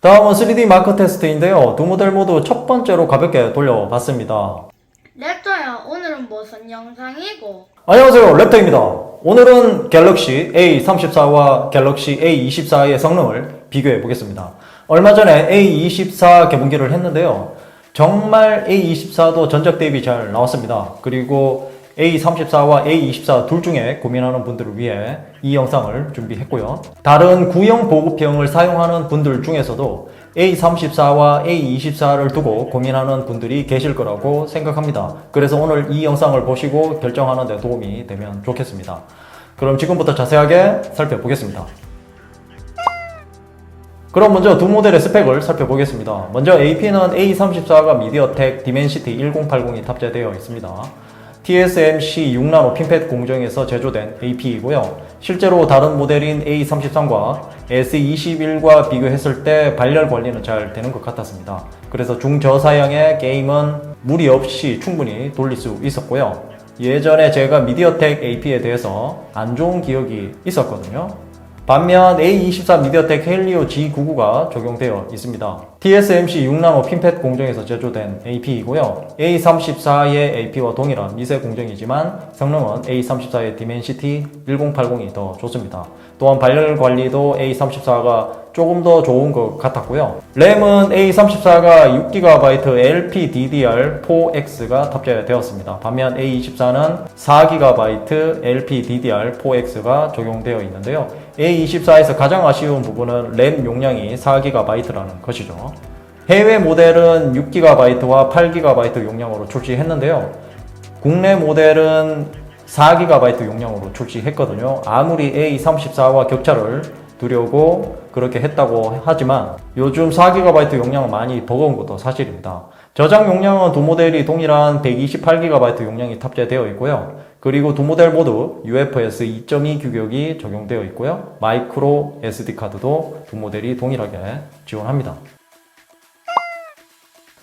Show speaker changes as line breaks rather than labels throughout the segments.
다음은 3D 마크 테스트인데요. 두 모델 모두 첫 번째로 가볍게 돌려봤습니다.
랩터야, 오늘은 무슨 영상이고?
안녕하세요. 랩터입니다. 오늘은 갤럭시 A34와 갤럭시 A24의 성능을 비교해 보겠습니다. 얼마 전에 A24 개봉기를 했는데요. 정말 A24도 전작 대비 잘 나왔습니다. 그리고 A34와 A24 둘 중에 고민하는 분들을 위해 이 영상을 준비했고요. 다른 구형 보급형을 사용하는 분들 중에서도 A34와 A24를 두고 고민하는 분들이 계실 거라고 생각합니다. 그래서 오늘 이 영상을 보시고 결정하는 데 도움이 되면 좋겠습니다. 그럼 지금부터 자세하게 살펴보겠습니다. 그럼 먼저 두 모델의 스펙을 살펴보겠습니다. 먼저 AP는 A34가 미디어텍 디멘시티 1080이 탑재되어 있습니다. TSMC 6나노 핀팻 공정에서 제조된 AP이고요. 실제로 다른 모델인 A33과 S21과 비교했을 때 발열 관리는 잘 되는 것 같았습니다. 그래서 중저사양의 게임은 무리 없이 충분히 돌릴 수 있었고요. 예전에 제가 미디어텍 AP에 대해서 안 좋은 기억이 있었거든요. 반면 A24 미디어텍 헬리오 G99가 적용되어 있습니다. TSMC 6나노 핀팻 공정에서 제조된 AP이고요. A34의 AP와 동일한 미세 공정이지만 성능은 A34의 디멘시티 1080이 더 좋습니다. 또한 발열 관리도 A34가 조금 더 좋은 것 같았고요. 램은 A34가 6GB LPDDR4X가 탑재되었습니다. 반면 A24는 4GB LPDDR4X가 적용되어 있는데요. A24에서 가장 아쉬운 부분은 램 용량이 4GB라는 것이죠. 해외 모델은 6GB와 8GB 용량으로 출시했는데요. 국내 모델은 4GB 용량으로 출시했거든요. 아무리 A34와 격차를 두려고 그렇게 했다고 하지만 요즘 4GB 용량은 많이 버거운 것도 사실입니다. 저장 용량은 두 모델이 동일한 128GB 용량이 탑재되어 있고요. 그리고 두 모델 모두 UFS 2.2 규격이 적용되어 있고요. 마이크로 SD 카드도 두 모델이 동일하게 지원합니다.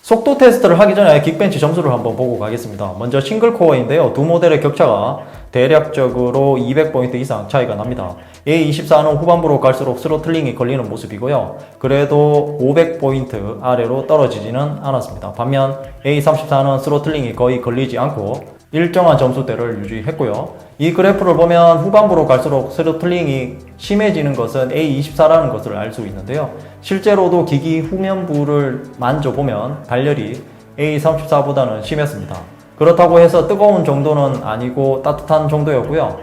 속도 테스트를 하기 전에 긱벤치 점수를 한번 보고 가겠습니다. 먼저 싱글 코어인데요. 두 모델의 격차가 대략적으로 200포인트 이상 차이가 납니다. A24는 후반부로 갈수록 스로틀링이 걸리는 모습이고요. 그래도 500포인트 아래로 떨어지지는 않았습니다. 반면 A34는 스로틀링이 거의 걸리지 않고 일정한 점수대를 유지했고요. 이 그래프를 보면 후반부로 갈수록 스로틀링이 심해지는 것은 A24라는 것을 알 수 있는데요. 실제로도 기기 후면부를 만져보면 발열이 A34보다는 심했습니다. 그렇다고 해서 뜨거운 정도는 아니고 따뜻한 정도였고요.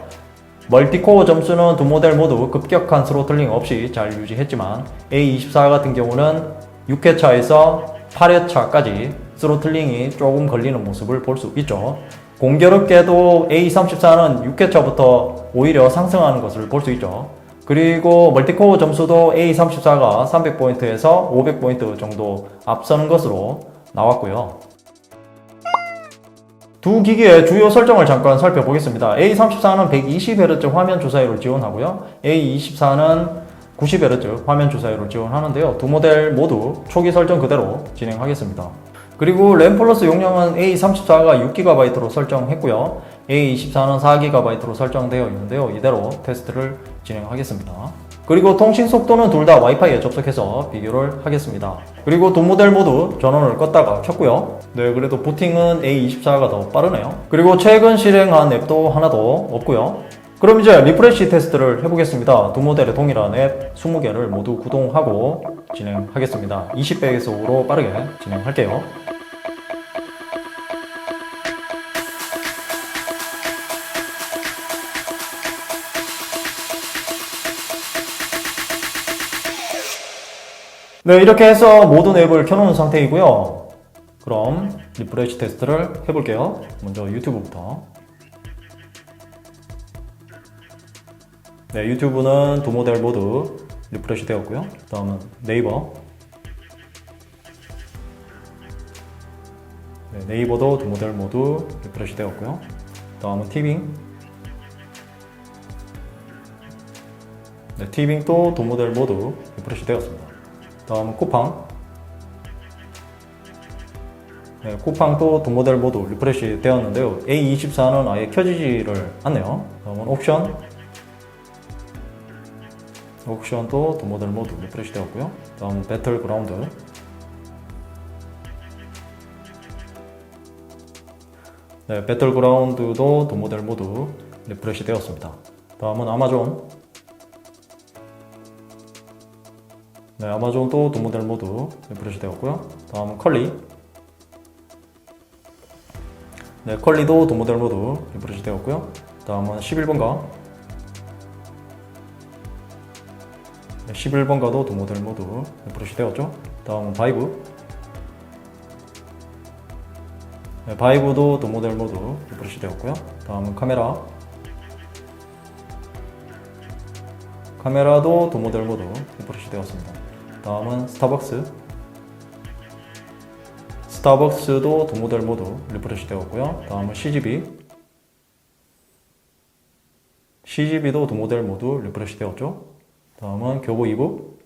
멀티코어 점수는 두 모델 모두 급격한 스로틀링 없이 잘 유지했지만 A24 같은 경우는 6회차에서 8회차까지 스로틀링이 조금 걸리는 모습을 볼 수 있죠. 공교롭게도 A34는 6회차부터 오히려 상승하는 것을 볼 수 있죠. 그리고 멀티코어 점수도 A34가 300포인트에서 500포인트 정도 앞서는 것으로 나왔고요. 두 기기의 주요 설정을 잠깐 살펴보겠습니다. A34는 120Hz 화면 조사율을 지원하고요. A24는 90Hz 화면 조사율을 지원하는데요. 두 모델 모두 초기 설정 그대로 진행하겠습니다. 그리고 램 플러스 용량은 A34가 6GB로 설정했고요. A24는 4GB로 설정되어 있는데요. 이대로 테스트를 진행하겠습니다. 그리고 통신 속도는 둘 다 와이파이에 접속해서 비교를 하겠습니다. 그리고 두 모델 모두 전원을 껐다가 켰고요. 네, 그래도 부팅은 A24가 더 빠르네요. 그리고 최근 실행한 앱도 하나도 없고요. 그럼 이제 리프레시 테스트를 해보겠습니다. 두 모델의 동일한 앱 20개를 모두 구동하고 진행하겠습니다. 20배속으로 빠르게 진행할게요. 네, 이렇게 해서 모든 앱을 켜놓은 상태이고요. 그럼 리프레시 테스트를 해볼게요. 먼저 유튜브부터. 네, 유튜브는 두 모델 모두 리프레시 되었고요. 다음은 네이버. 네, 네이버도 두 모델 모두 리프레시 되었고요. 다음은 티빙. 네, 티빙도 두 모델 모두 리프레시 되었습니다. 다음은 쿠팡. 네, 쿠팡도 두 모델 모두 리프레시 되었는데요. A24는 아예 켜지지를 않네요. 다음은 옵션. 옵션도 두 모델 모두 리프레시 되었고요. 다음 배틀그라운드. 네, 배틀그라운드도 두 모델 모두 리프레시 되었습니다. 다음은 아마존. 네, 아마존도 두 모델 모두 리프레시 되었고요. 다음은 컬리. 네, 컬리도 두 모델 모두 리프레시 되었고요. 다음은 11번가. 네, 11번가도 두 모델 모두 리프레시 되었죠. 다음은 바이브. 네, 바이브도 두 모델 모두 리프레시 되었고요. 다음은 카메라. 카메라도 두 모델 모두 리프레시 되었습니다. 다음은 스타벅스. 스타벅스도 두 모델 모두 리프레시 되었고요. 다음은 CGV. CGV도 두 모델 모두 리프레시 되었죠. 다음은 교보 이북.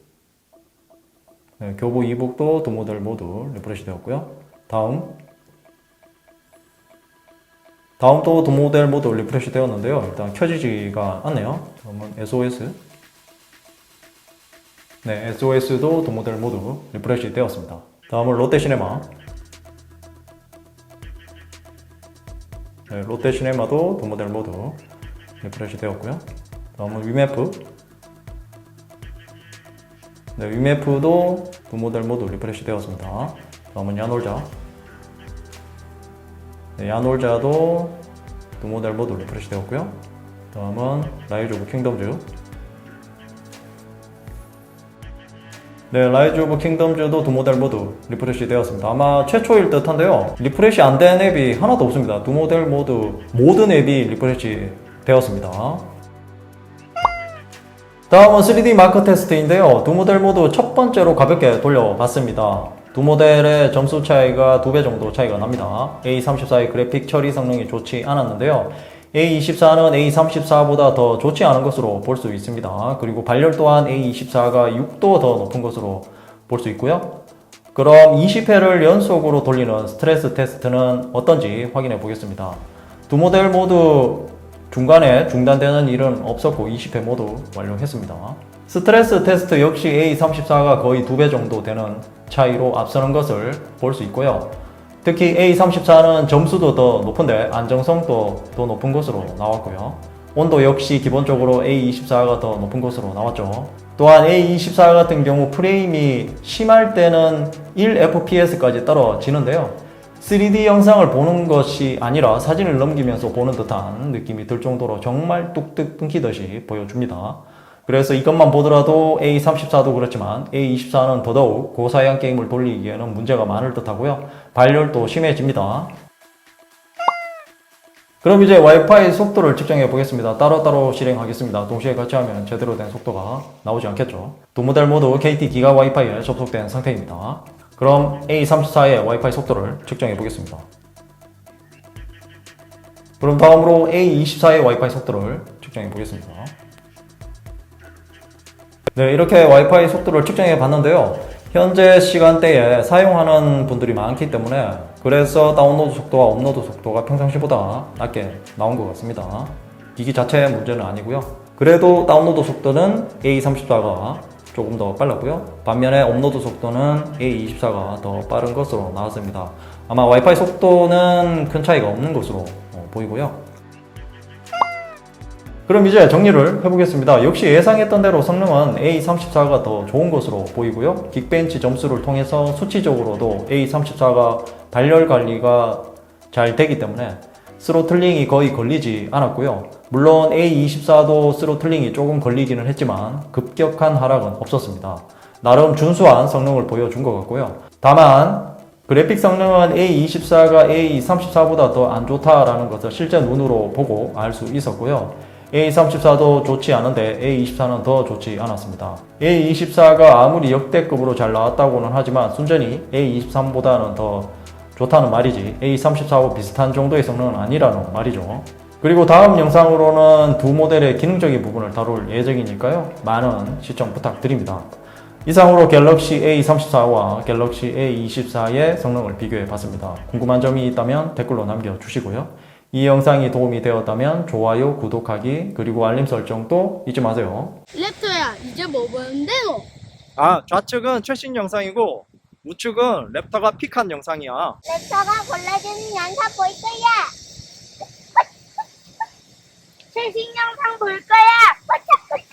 네, 교보 이북도 두 모델 모두 리프레시 되었고요. 다음 다음도 두 모델 모두 리프레시 되었는데요. 일단 켜지지가 않네요. 다음은 SOS. 네, SOS도 두 모델 모두 리프레시 되었습니다. 다음은 롯데시네마. 네, 롯데시네마도 두 모델 모두 리프레시 되었고요. 다음은 위메프. 네, 위메프도 두 모델 모두 리프레시 되었습니다. 다음은 야놀자. 네, 야놀자도 두 모델 모두 리프레시 되었고요. 다음은 라이즈 오브 킹덤즈. 네, 라이즈 오브 킹덤즈도 두 모델 모두 리프레시 되었습니다. 아마 최초일 듯 한데요. 리프레시 안 된 앱이 하나도 없습니다. 두 모델 모두 모든 앱이 리프레시 되었습니다. 다음은 3D 마크 테스트인데요. 두 모델 모두 첫 번째로 가볍게 돌려봤습니다. 두 모델의 점수 차이가 두 배 정도 차이가 납니다. A34의 그래픽 처리 성능이 좋지 않았는데요. A24는 A34보다 더 좋지 않은 것으로 볼 수 있습니다. 그리고 발열 또한 A24가 6도 더 높은 것으로 볼 수 있고요. 그럼 20회를 연속으로 돌리는 스트레스 테스트는 어떤지 확인해 보겠습니다. 두 모델 모두 중간에 중단되는 일은 없었고 20회 모두 완료했습니다. 스트레스 테스트 역시 A34가 거의 두 배 정도 되는 차이로 앞서는 것을 볼 수 있고요. 특히 A34는 점수도 더 높은데 안정성도 더 높은 것으로 나왔고요. 온도 역시 기본적으로 A24가 더 높은 것으로 나왔죠. 또한 A24 같은 경우 프레임이 심할 때는 1fps까지 떨어지는데요. 3D 영상을 보는 것이 아니라 사진을 넘기면서 보는 듯한 느낌이 들 정도로 정말 뚝뚝 끊기듯이 보여줍니다. 그래서 이것만 보더라도 A34도 그렇지만 A24는 더더욱 고사양 게임을 돌리기에는 문제가 많을 듯 하고요. 발열도 심해집니다. 그럼 이제 와이파이 속도를 측정해 보겠습니다. 따로따로 실행하겠습니다. 동시에 같이 하면 제대로 된 속도가 나오지 않겠죠. 두 모델 모두 KT 기가 와이파이에 접속된 상태입니다. 그럼 A34의 와이파이 속도를 측정해 보겠습니다. 그럼 다음으로 A24의 와이파이 속도를 측정해 보겠습니다. 네, 이렇게 와이파이 속도를 측정해 봤는데요. 현재 시간대에 사용하는 분들이 많기 때문에 그래서 다운로드 속도와 업로드 속도가 평상시보다 낮게 나온 것 같습니다. 기기 자체의 문제는 아니고요. 그래도 다운로드 속도는 A34가 조금 더 빨랐고요. 반면에 업로드 속도는 A24가 더 빠른 것으로 나왔습니다. 아마 와이파이 속도는 큰 차이가 없는 것으로 어, 보이고요. 그럼 이제 정리를 해보겠습니다. 역시 예상했던 대로 성능은 A34가 더 좋은 것으로 보이고요. 긱벤치 점수를 통해서 수치적으로도 A34가 발열 관리가 잘 되기 때문에 스로틀링이 거의 걸리지 않았고요. 물론 A24도 스로틀링이 조금 걸리기는 했지만 급격한 하락은 없었습니다. 나름 준수한 성능을 보여준 것 같고요. 다만 그래픽 성능은 A24가 A34보다 더 안 좋다라는 것을 실제 눈으로 보고 알 수 있었고요. A34도 좋지 않은데 A24는 더 좋지 않았습니다. A24가 아무리 역대급으로 잘 나왔다고는 하지만 순전히 A23보다는 더 좋다는 말이지 A34와 비슷한 정도의 성능은 아니라는 말이죠. 그리고 다음 영상으로는 두 모델의 기능적인 부분을 다룰 예정이니까요. 많은 시청 부탁드립니다. 이상으로 갤럭시 A34와 갤럭시 A24의 성능을 비교해 봤습니다. 궁금한 점이 있다면 댓글로 남겨주시고요. 이 영상이 도움이 되었다면 좋아요, 구독하기, 그리고 알림 설정도 잊지 마세요.
랩터야 이제 뭐 보는데요?
아, 좌측은 최신 영상이고 우측은 랩터가 픽한 영상이야.
랩터가 골라주는 영상 볼 거야. 최신 영상 볼 거야.